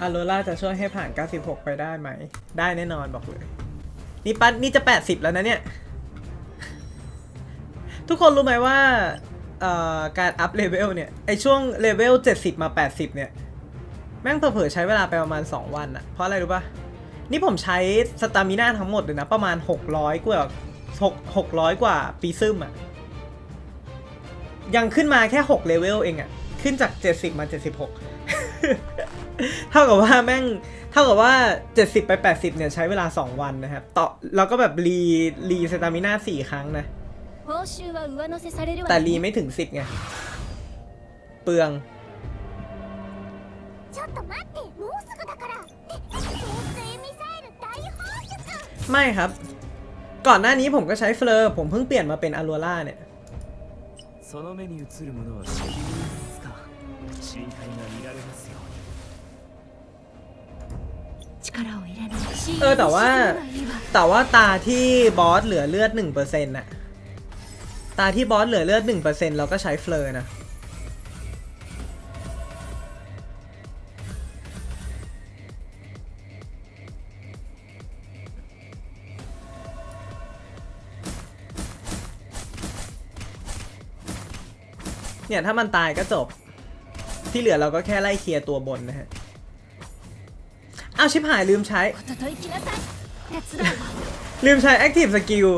อโรล่าจะช่วยให้ผ่าน 96 ไปได้ไหม ได้แน่นอนบอกเลย นี่ปัดนี่จะ 80 แล้วนะเนี่ย ทุกคนรู้ไหมว่าการอัพเลเวลเนี่ย ไอช่วงเลเวล 70 มา 80 เนี่ย แม่งเผลอๆใช้เวลาไปประมาณ 2 วันอะเพราะอะไรรู้ปะนี่ผมใช้สตามิน่าทั้งหมดเลยนะ ประมาณ 600 กว่า6 600 กว่าปีซึมอะยังขึ้นมาแค่ 6 เลเวลเองอะขึ้นจาก 70 มา 76 เท่ากับว่าแม่ง เท่ากับว่า 70 ไป 80 เนี่ยใช้เวลา 2 วันนะครับ ต่อ แล้วก็แบบรีรีสตามิน่า4ครั้งนะ 報酬は上乗せされるわ แต่ よ รีไม่ถึง 10 ไง เปลือง ちょっと待ってもうすぐだからえ潜水ミサイル大放出 ไม่ครับ ก่อนหน้านี้ผมก็ใช้เฟลอร์ ผมเพิ่งเปลี่ยนมาเป็นอ r โ r ล่าเนี่ย その目に映るものは識別ですか深海が見られます เออแต่ว่าแต่ว่าตาที่บอสเหลือเลือด1%น่ะตาที่บอสเหลือเลือด 1%เราก็ใช้เฟลนะเนี่ยถ้ามันตายก็จบ ที่เหลือเราก็แค่ไล่เคลียร์ตัวบนนะฮะ อ้าวชิบหายลืมใช้ ลืมใช้แอคทีฟสกิล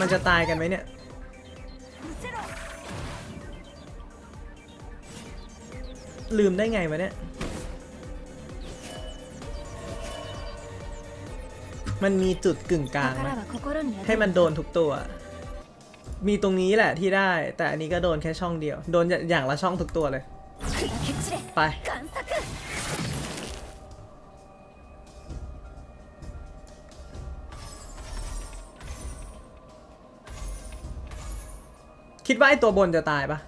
มันจะตายกันไหมเนี่ย ลืมได้ไงวะเนี่ย มันมีจุดกึ่งกลางให้มันโดนทุกตัว มีตรงนี้แหละที่ได้ แต่อันนี้ก็โดนแค่ช่องเดียว โดนอย่างละช่องทุกตัวเลย ไป คิดว่าไอตัวบนจะตายปะ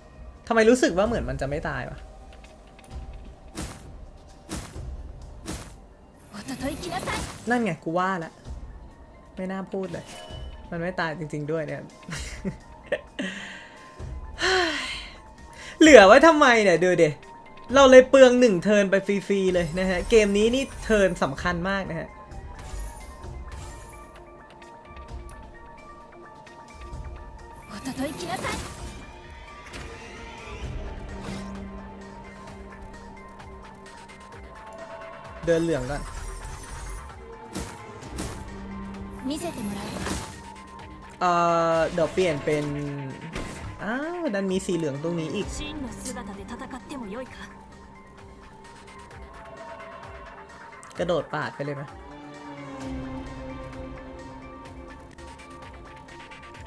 ทำไมรู้สึกว่าเหมือนมันจะไม่ตายปะนั่นไงกูว่าแล้วไม่น่าพูดเลย มันไม่ตายจริง ๆด้วยเนี่ยเหลือไว้ทำไมเนี่ยดูเด เราเลยเปลืองหนึ่งเทินไปฟรีๆเลยนะฮะ เกมนี้นี่เทินสำคัญมากนะฮะเดินเหลืองก่อนเอ่อเดี๋ยวเปลี่ยนเป็นอ้าวดันมีสีเหลืองตรงนี้อีก กระโดดปาดไปเลยไหม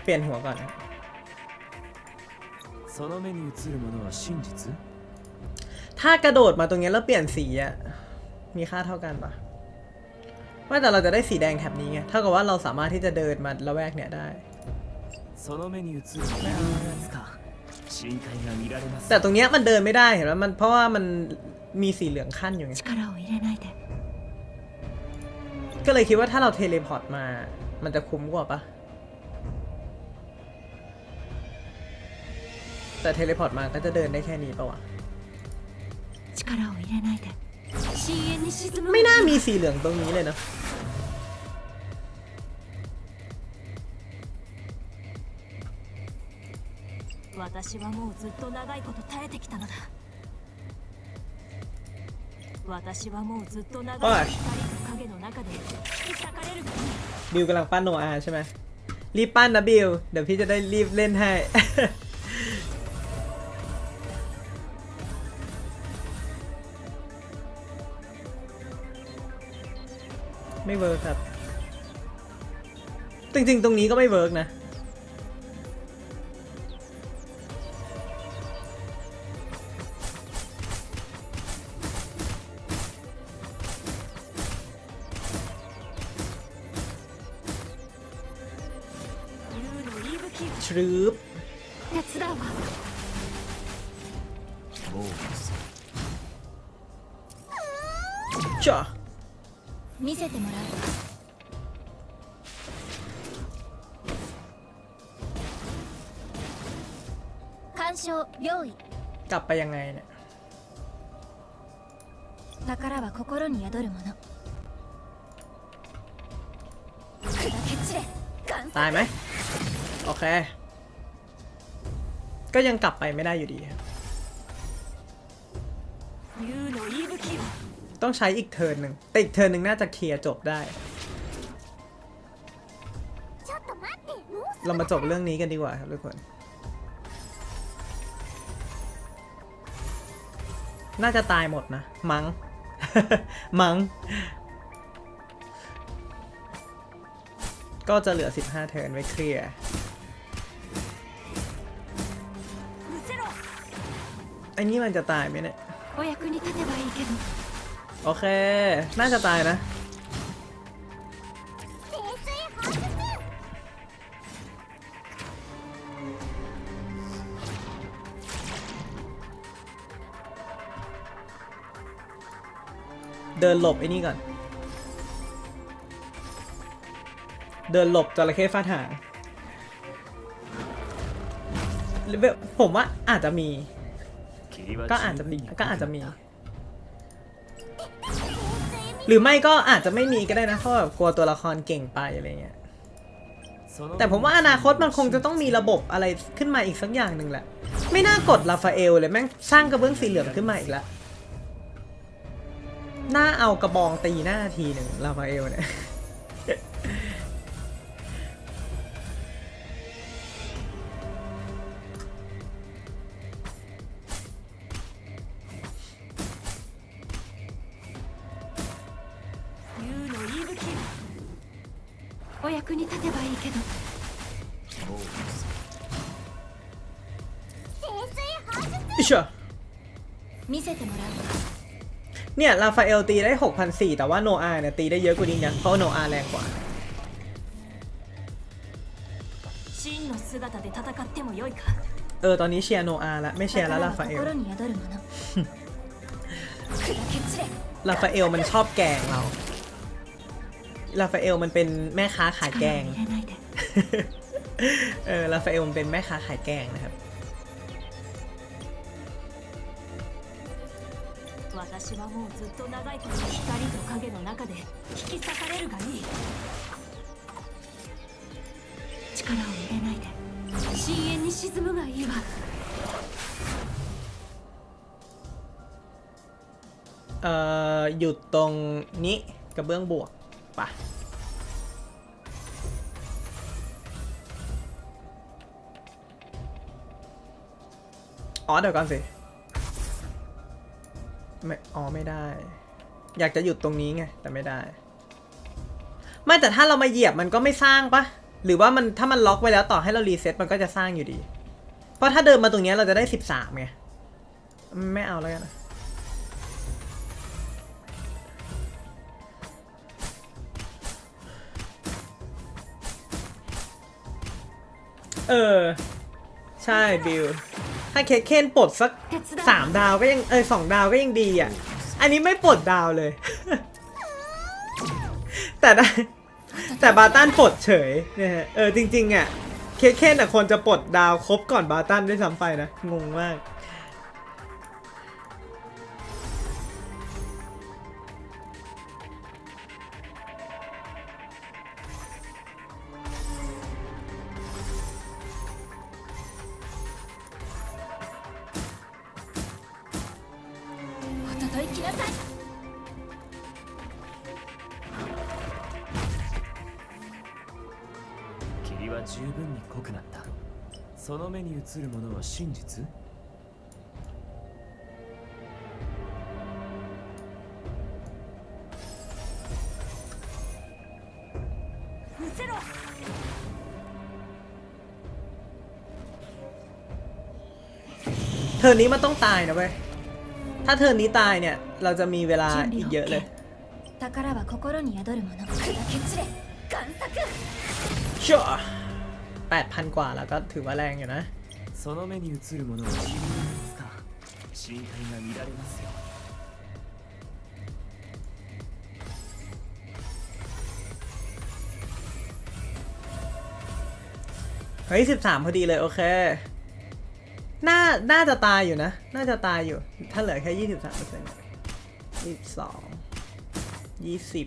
เปลี่ยนหัวก่อนถ้ากระโดดมาตรงนี้แล้วเปลี่ยนสีอะมีค่าเท่ากันปะไม่แต่เราจะได้สีแดงแถบนี้ไงเท่ากับว่าเราสามารถที่จะเดินมาละแวกเนี่ยได้แต่ตรงเนี้ยมันเดินไม่ได้เห็นไหมมันเพราะว่ามันมีสีเหลืองขั้นอยู่ไง ก็เลยคิดว่าถ้าเราเทเลพอร์ตมา มันจะคุ้มกว่าปะแต่เทเลพอร์ตมาก็จะเดินได้แค่นี้ปะวะ 力を入れないで深淵に沈む ไม่น่ามีสีเหลืองตรงนี้เลยเนอะ 私はもうずっと長いこと耐えてきたのだ私はもうずっと長いおい光と影の中で引き裂かれるがいい บิวกำลังปั้นโนอาใช่ไหมรีบปั้นนะบิว เดี๋ยวพี่จะได้รีบเล่นให้ ไม่เวิร์กครับ จริงๆ ตรงนี้ก็ไม่เวิร์กนะ รืบ 手伝うわもう遅い จ้ะ 見せてもらうわ鑑賞用意 กลับไปยังไงเนี่ย 宝は心に宿るもの砕け散れガン ตายไหม โอเค ก็ยังกลับไปไม่ได้อยู่ดีครับต้องใช้อีกเทิร์นหนึ่งแต่อีกเทิร์นหนึ่งน่าจะเคลียร์จบได้ เรามาจบเรื่องนี้กันดีกว่าครับทุกคน น่าจะตายหมดนะ มัง้ง มัง้ง ก็จะเหลือ 15 เทิร์นไว้เคลียร์ อ้นี่มันจะตายไหมเนี่ยโอเค น่าจะตายนะ เดินหลบไอ้นี่ก่อน เดินหลบจระเข้ฟาดหางผมว่าอาจจะมี ก็อาจจะมีก็อาจจะมี หรือไม่ก็อาจจะไม่มีก็ได้นะเพราะแบบกลัวตัวละครเก่งไปอะไรเงี้ยแต่ผมว่าอนาคตมันคงจะต้องมีระบบอะไรขึ้นมาอีกสักอย่างหนึ่งแหละ ไม่น่ากดลาฟาเอลเลยแม่งสร้างกระเบื้องสีเหลืองขึ้นมาอีกแล้วน่าเอากระบองตีหน้าทีหนึ่งลาฟาเอลเนี่ย เนี่ยลาฟาเอลตีได้ 6,400 แต่ว่าโนอาเนี่ยตีได้เยอะกว่านี้นะเพราะโนอาแรงกว่าเออตอนนี้เชียร์โนอาละไม่เชียร์แล้วลาฟาเอลลาฟาเอลมันชอบแกงเราลาฟาเอลมันเป็นแม่ค้าขายแกง เออลาฟาเอลมันเป็นแม่ค้าขายแกงนะครับ 私はもうずっと長いこと光と影の中で引き裂かれるがいい力を入れないで深淵に沈むがいいわ เอ่อ หยุดตรงนี้กระเบื้องบวกปะอ๋อ เดี๋ยวก่อนสิ ไม่อ๋อไม่ได้ อยากจะหยุดตรงนี้ไงแต่ไม่ได้ ไม่แต่ถ้าเรามาเหยียบมันก็ไม่สร้างปะหรือว่ามันถ้ามันล็อกไว้แล้วต่อให้เรารีเซ็ตมันก็จะสร้างอยู่ดี เพราะถ้าเดินมาตรงนี้เราจะได้สิบสามไงไม่เอาแล้วกันเออ ใช่บิล ถ้าเคเคนปลดสักสามดาวก็ยังเออสองดาวก็ยังดีอะ อันนี้ไม่ปลดดาวเลย แต่แต่บาตันปลดเฉยเนี่ยเออจริงๆอะ เคเคนอ่ควรจะปลดดาวครบก่อนบาตันด้วยซ้ำไปนะ งงมาก は真実失せろ เทิร์นนี้มันต้องตายนะเว้ย ถ้าเทิร์นนี้ตายเนี่ย เราจะมีเวลา 準 อี 備 กเยอะเลย 宝は心に宿るもの砕け散れ贋作 ชัวแปดพันกว่าแล้วก็ถือว่าแรงอยู่นะ その目に映るものは真実か深海が乱れますよ เฮ้ยสิบสามพอดีเลยโอเค น่า น่าจะตายอยู่นะ น่าจะตายอยู่ ถ้าเหลือแค่ยี่สิบสามเปอร์เซ็นต์ ยี่สิบสองยี่สิบ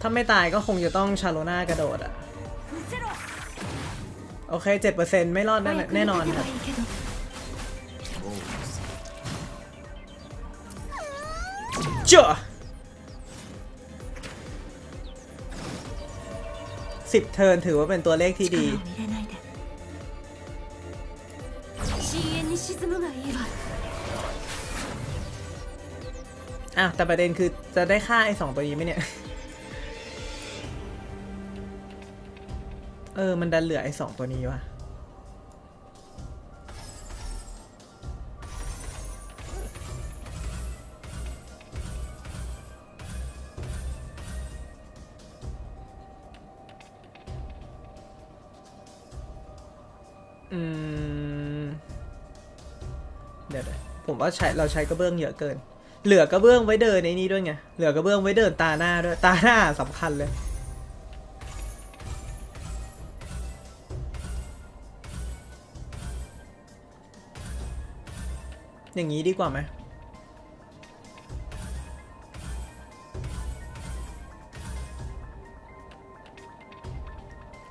ถ้าไม่ตายก็คงจะต้องชาโลน่ากระโดดอะ 伏せろ โอเคเจ็ดเปอร์เซ็นต์ไม่รอดแน่แน่นอนครับเจ้าสิบเทิร์นถือว่าเป็นตัวเลขที่ดีอะแต่ประเด็นคือจะได้ค่าไอ้สองตัวนี้ไหมเนี่ย เออ มันดันเหลือไอ้สองตัวนี้วะอืมเดี๋ยวๆผมว่าใช้เราใช้กระเบื้องเยอะเกิน เหลือกระเบื้องไว้เดินในนี้ด้วยไง เหลือกระเบื้องไว้เดินตาหน้าด้วย ตาหน้าสำคัญเลย อย่างนี้ดีกว่าไหม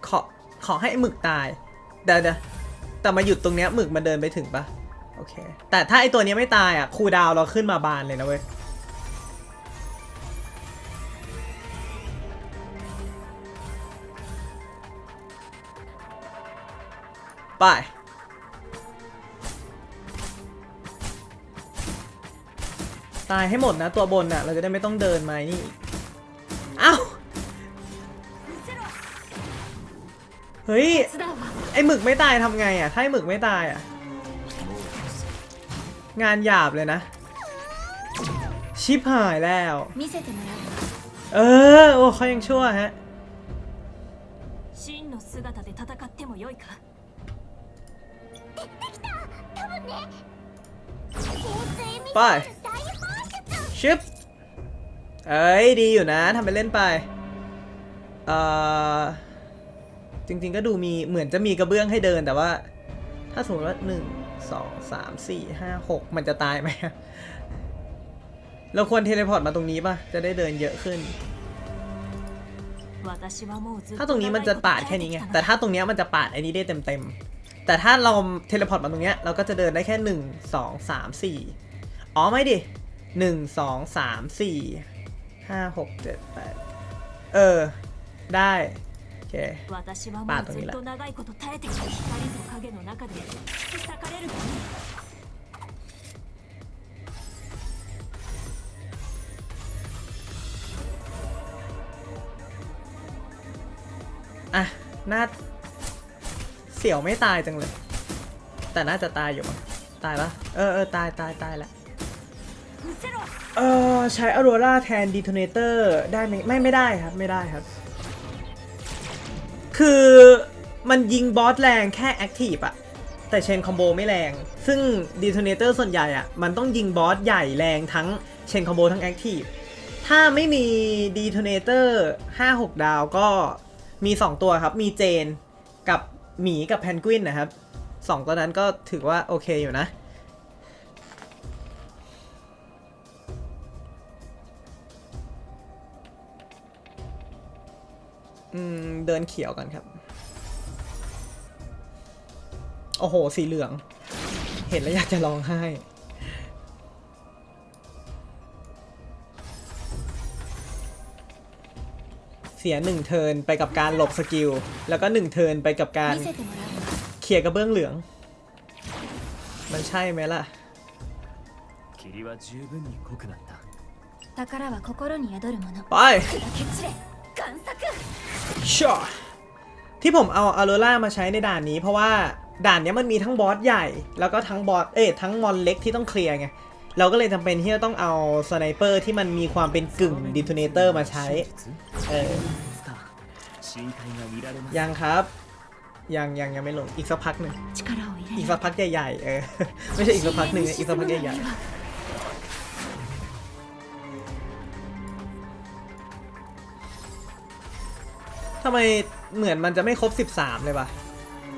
ขอขอให้หมึกตายเดี๋ยวเดี๋ยวแต่มาหยุดตรงเนี้ยหมึกมันเดินไปถึงปะโอเค แต่ถ้าไอตัวนี้ไม่ตายอะคูดาวเราขึ้นมาบานเลยนะเว้ยไป ตายให้หมดนะตัวบนน่ะ เราจะได้ไม่ต้องเดินมานี่อ้าวเฮ้ย ไอหมึกไม่ตายทำไงอะ ถ้าไอหมึกไม่ตายอะ งานหยาบเลยนะ ชิบหายแล้ว เออ โอ้เขายังชั่วฮะไป ชิปเอ้ยดีอยู่นะทำไปเล่นไปเอ่อจริง ๆ ก็ดูมีเหมือนจะมีกระเบื้องให้เดินแต่ว่า ถ้าสมมติว่าหนึ่งสองสามสี่ห้าหกมันจะตายไหมเราควรเทเลพอร์ตมาตรงนี้ป่ะ จะได้เดินเยอะขึ้น ถ้าตรงนี้มันจะปาดแค่นี้ไง แต่ถ้าตรงเนี้ยมันจะปาดไอ้นี้ได้เต็มๆ แต่ถ้าเราเทเลพอร์ตมาตรงเนี้ยเราก็จะเดินได้แค่หนึ่งสองสามสี่อ๋อไม่ดิ หนึ่งสองสามสี่ห้าหกเจ็ดแปดเออ ได้โอเคปาตรงนี้แหละอะน่าเสี่ยวไม่ตายจังเลย แต่น่าจะตายอยู่มั้งตายปะเออเออตายตายตายแหละ เออใช้อโรราแทนดีโทเนเตอร์ได้ไหมไม่ไม่ได้ครับไม่ได้ครับ คือมันยิงบอสแรงแค่แอคทีฟอะแต่เชนคอมโบไม่แรง ซึ่งดีโทเนเตอร์ส่วนใหญ่อะมันต้องยิงบอสใหญ่แรงทั้งเชนคอมโบทั้งแอคทีฟถ้าไม่มีดีโทเนเตอร์5-6 ดาวก็มี 2 ตัวครับ มีเจนกับหมีกับแพนกวินนะครับสองตัวนั้นก็ถือว่าโอเคอยู่นะ อืม เดินเขียวกันครับ โอ้โห สีเหลือง เห็นแล้วอยากจะร้องไห้ เสียหนึ่งเทินไปกับการหลบสกิล แล้วก็หนึ่งเทินไปกับการเขี่ยกระเบื้องเหลือง มันใช่ไหมล่ะไป ชที่ผมเอาอาโรล่ามาใช้ในด่านนี้ เพราะว่าด่านนี้มันมีทั้งบอสใหญ่ แล้วก็ทั้งบอสเอ๊ะทั้งมอนเล็กที่ต้องเคลียร์ไงเราก็เลยจำเป็นที่จะต้องเอาสไนเปอร์ที่มันมีความเป็นกึ่งดิทูเนเตอร์มาใช้เออยังครับยังยังยังไม่ลงอีกสักพักหนึ่งอีกสักพักใหญ่ๆเออไม่ใช่อีกสักพักหนึ่งอีกสักพักใหญ่ๆ ทำไมเหมือนมันจะไม่ครบ 13 เลยปะ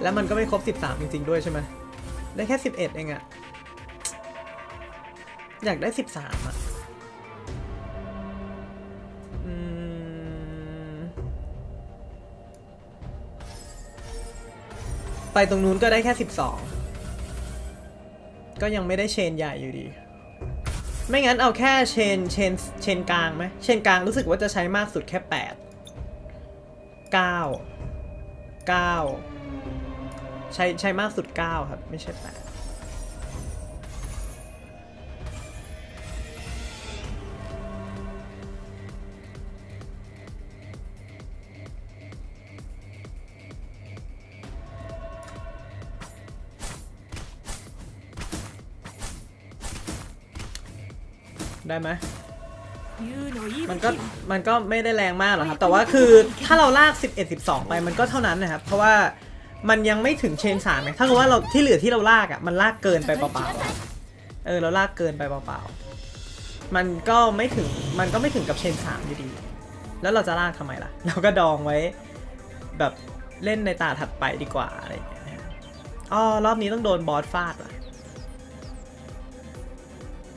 แล้วมันก็ไม่ครบ 13 จริง ๆ ด้วยใช่ไหมได้แค่ 11 เองอะอยากได้สิบสามอะอไปตรงนู้นก็ได้แค่สิบสองก็ยังไม่ได้เชนใหญ่อยู่ดี ไม่งั้นเอาแค่เชนเชนเชนกลางไหมเชนกลางรู้สึกว่าจะใช้มากสุดแค่แปด เก้าเก้าใช้ใช้มากสุดเก้าครับ ไม่ใช่แปดได้ไหม มันก็มันก็ไม่ได้แรงมากหรอกครับ แต่ว่าคือถ้าเราลาก 11 12 ไปมันก็เท่านั้นนะครับ เพราะว่ามันยังไม่ถึงเชนสามไงถ้าเกิดว่าเราที่เหลือที่เราลากอะมันลากเกินไปเปล่าๆเออเราลากเกินไปเปล่าๆมันก็ไม่ถึงมันก็ไม่ถึงกับเชนสามอยู่ดี แล้วเราจะลากทำไมล่ะ เราก็ดองไว้แบบเล่นในตาถัดไปดีกว่าอะไรอย่างเงี้ยอ๋อรอบนี้ต้องโดนบอสฟาดล่ะ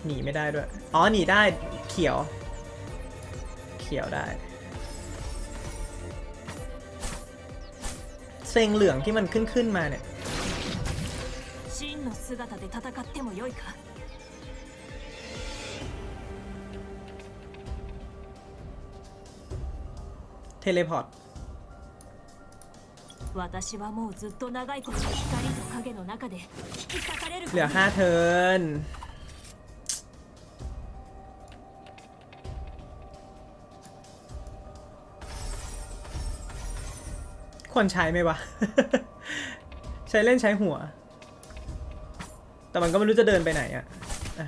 หนีไม่ได้ด้วย อ๋อหนีได้เขียว ขียวได้เซ็งเหลืองที่มันขึ้นขึ้นมาเนี่ยเทเลพอร์ตเหลือห้าเทิร์น คนใช้ไหมวะ ใช้เล่นใช้หัว แต่มันก็ไม่รู้จะเดินไปไหนอะ่ะ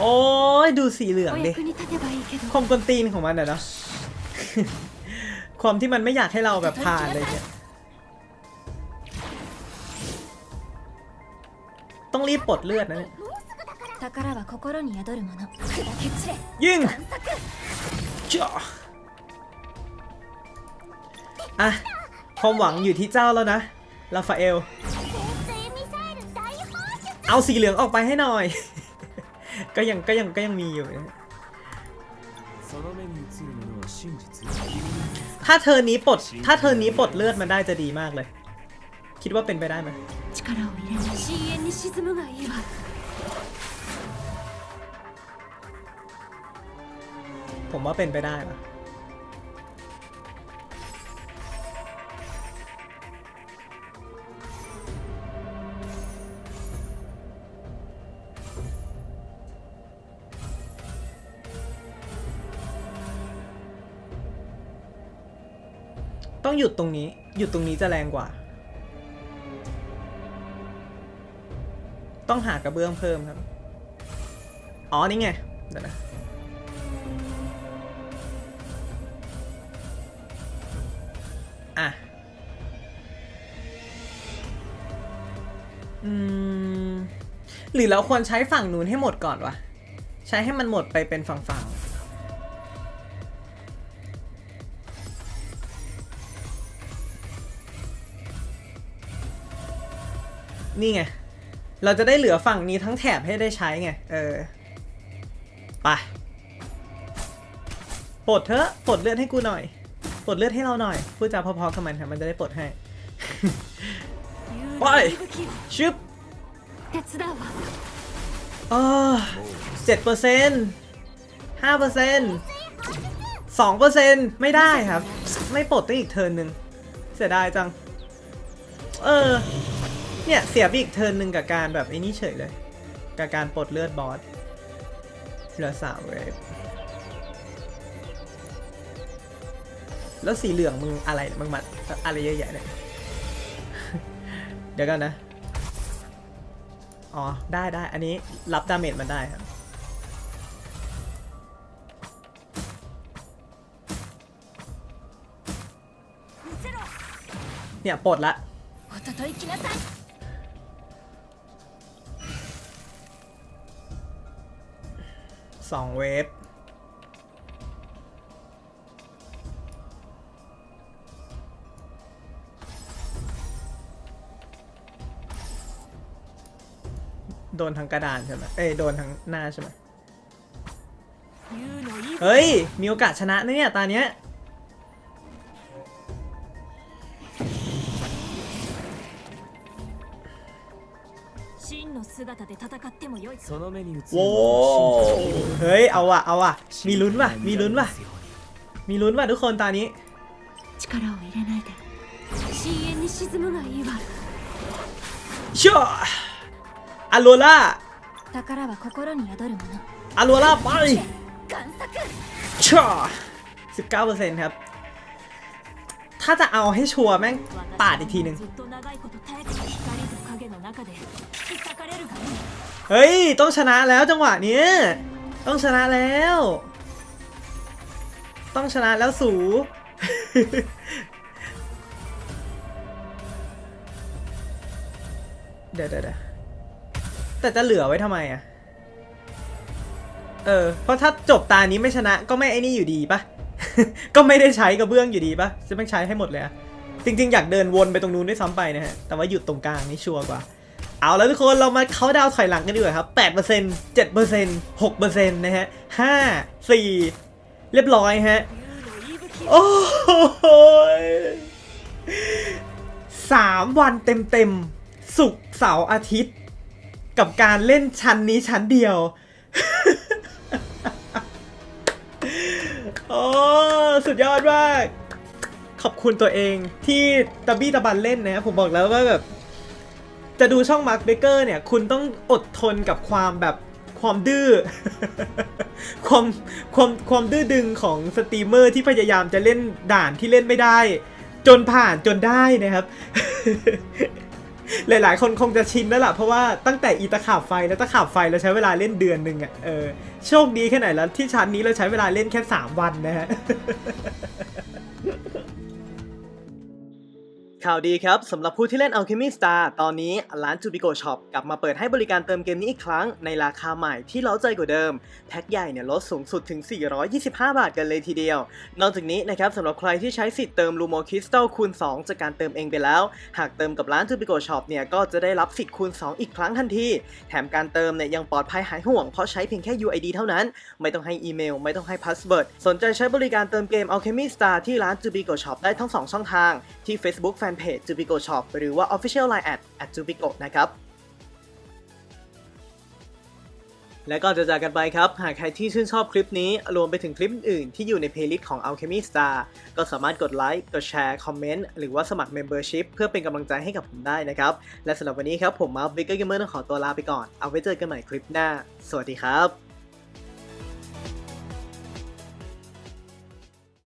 โอ้ยดูสีเหลืองดิความกลนตีนของมันอะนะความที่มันไม่อยากให้เราแบบผ่านเลยเนี่ยต้องรีบปลดเลือดนะเนี่ยยิ่ง จ่ออะความหวังอยู่ที่เจ้าแล้วนะลาฟาเอล เอาสีเหลืองออกไปให้หน่อย ก็ยังก็ยังก็ยังมีอยู่ถ้าเธอนี้ปลดถ้าเธอนี้ปลดเลือดมันได้จะดีมากเลย คิดว่าเป็นไปได้ไหม ผมว่าเป็นไปได้ปะต้องหยุดตรงนี้ หยุดตรงนี้จะแรงกว่า ต้องหากระเบื้องเพิ่มครับ อ๋อ นี่ไง เดี๋ยวนะอะ หรือเราควรใช้ฝั่งนู้นให้หมดก่อนวะ ใช้ให้มันหมดไปเป็นฝั่งๆนี่ไง เราจะได้เหลือฝั่งนี้ทั้งแถบให้ได้ใช้ไง เออ ไป ปลดเถอะ ปลดเลือดให้กูหน่อย ปลดเลือดให้เราหน่อย พูดจาพอๆกับมันค่ะมันจะได้ปลดให้ ไป ชึบ เจ็ดเปอร์เซ็นต์ห้าเปอร์เซ็นต์สองเปอร์เซ็นต์ไม่ได้ครับ ไม่ปลดตั้งอีกเทิร์นหนึ่งเสียดายจัง เออ เนี่ย เสียไปอีกเทิร์นหนึ่งกับการแบบไอ้นี่เฉยเลย กับการปลดเลือดบอส เหลือสามเวฟแล้วสีเหลืองมึงอะไรมึงมาอะไรเยอะแยะเนี่ย เดี๋ยวกันนะ อ๋อ ได้ได้ อันนี้รับดาเมจมันได้ครับ เนี่ยปลดละสองเวฟ ดนทางกระดานใช่ไหมเอ้ยโดนทางหน้าใช่ไหมเฮ้ย มีโอกาสชนะเนี่ยตาเนี้ยโว้เฮ้ย เอาว่ะ เอาว่ะ มีลุ้นว่ะ มีลุ้นว่ะ มีลุ้นว่ะทุกคนตานี้ชอ อโลล่าอโลล่าไปช่อสิบเก้าเปอร์เซ็นต์ครับ ถ้าจะเอาให้ชัวร์แม่งปาดอีกทีหนึ่งเฮ้ย ต้องชนะแล้วจังหวะนี้ ต้องชนะแล้ว ต้องชนะแล้วสูเดี๋ยวเดี๋ยว แต่จะเหลือไว้ทำไมอะเออ เพราะถ้าจบตานี้ไม่ชนะก็ไม่ไอ้นี่อยู่ดีปะ ก็ไม่ได้ใช้กระเบื้องอยู่ดีปะจะไม่ใช้ให้หมดเลยอะจริงๆ อยากเดินวนไปตรงนู้นด้วยซ้ำไปนะฮะ แต่ว่าหยุดตรงกลางนี่ชัวร์กว่า เอาแล้วทุกคนเรามาเขาดาวถอยหลังกันดีกว่าครับแปดเปอร์เซ็นต์เจ็ดเปอร์เซ็นต์หกเปอร์เซ็นต์นะฮะห้าสี่เรียบร้อยฮะ โอ้โหสามวันเต็มๆ สุกเสาร์อาทิตย์ กับการเล่นชั้นนี้ชั้นเดียว โอ้สุดยอดมาก ขอบคุณตัวเองที่ตะบี้ตะบันเล่นนะผมบอกแล้วว่าแบบ จะดูช่องมาร์คเบเกอร์เนี่ย คุณต้องอดทนกับความแบบความดื้อความความความดื้อดึงของสตรีมเมอร์ที่พยายามจะเล่นด่านที่เล่นไม่ได้ จนผ่านจนได้นะครับ หลาย ๆ คนคงจะชินแล้วล่ะเพราะว่าตั้งแต่อีตะขาบไฟแล้วตะขาบไฟเราใช้เวลาเล่นเดือนหนึ่งอะ่ะเออโชคดีแค่ไหนแล้วที่ชั้นนี้เราใช้เวลาเล่นแค่ 3 วันนะฮะ ข่าวดีครับสำหรับผู้ที่เล่น Alchemy Star ตอนนี้ร้าน Jubico Shop กลับมาเปิดให้บริการเติมเกมนี้อีกครั้งในราคาใหม่ที่เล้าใจกว่าเดิม แพ็คใหญ่เนี่ยลดสูงสุดถึง 425 บาทกันเลยทีเดียว นอกจากนี้นะครับสำหรับใครที่ใช้สิทธิ์เติม Lumo Crystal คูณ 2 จากการเติมเองไปแล้ว หากเติมกับร้าน Jubico Shop เนี่ยก็จะได้รับสิทธิ์คูณ 2 อีกครั้งทันที แถมการเติมเนี่ยยังปลอดภัยหายห่วงเพราะใช้เพียงแค่ UID เท่านั้น ไม่ต้องให้อีเมล ไม่ต้องให้พาสเวิร์ดสนใจใช้บริการเติมเกม Alchemy Star ที่ร้าน Jubico Shop ได้ทั้ง 2 ช่องทางที่ Facebook Fanpage Jubico Shop หรือว่า Official Line at at Jubico นะครับ และก่อนจะจากกันไปครับ หากใครที่ชื่นชอบคลิปนี้ รวมไปถึงคลิปอื่นที่อยู่ในเพลย์ลิสต์ของ Alchemy Star ก็สามารถกดไลค์ กดแชร์ คอมเมนต์ หรือว่าสมัคร Membership เพื่อเป็นกำลังใจให้กับผมได้นะครับ และสำหรับวันนี้ครับผมมาร์คบิ๊กเกอร์เกมเมอร์ต้องขอตัวลาไปก่อน เอาไว้เจอกันใหม่คลิปหน้า สวัสดีครับ